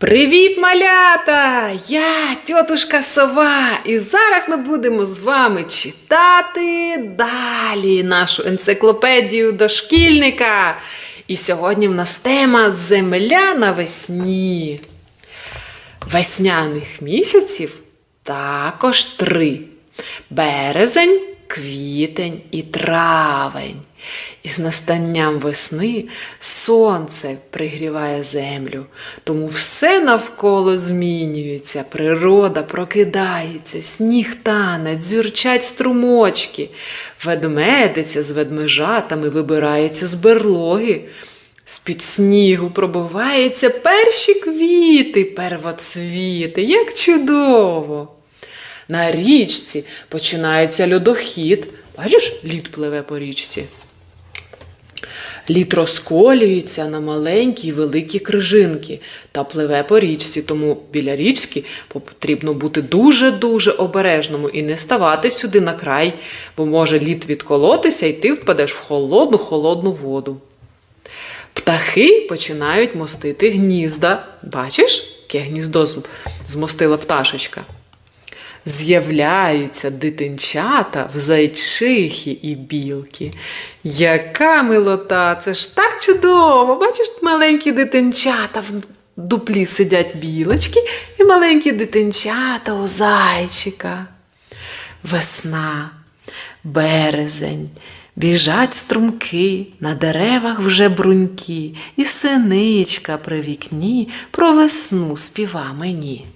Привіт, малята! Я тьотушка Сова, і зараз ми будемо з вами читати далі нашу енциклопедію дошкільника. І сьогодні в нас тема Земля навесні. Весняних місяців також три: березень, квітень і травень. І з настанням весни сонце пригріває землю, тому все навколо змінюється, природа прокидається, сніг тане, дзюрчать струмочки, ведмедиця з ведмежатами вибирається з берлоги. З-під снігу пробиваються перші квіти, первоцвіти, як чудово! На річці починається льодохід. Бачиш, лід пливе по річці. Лід розколюється на маленькі й великі крижинки та пливе по річці, тому біля річки потрібно бути дуже-дуже обережному і не ставати сюди на край, бо може лід відколотися і ти впадеш в холодну холодну воду. Птахи починають мостити гнізда. Бачиш, яке гніздо змостила пташечка? З'являються дитинчата в зайчихи і білки. Яка милота! Це ж так чудово! Бачиш, маленькі дитинчата в дуплі сидять білочки і маленькі дитинчата у зайчика. Весна, березень, біжать струмки, на деревах вже бруньки, і синичка при вікні про весну співа мені.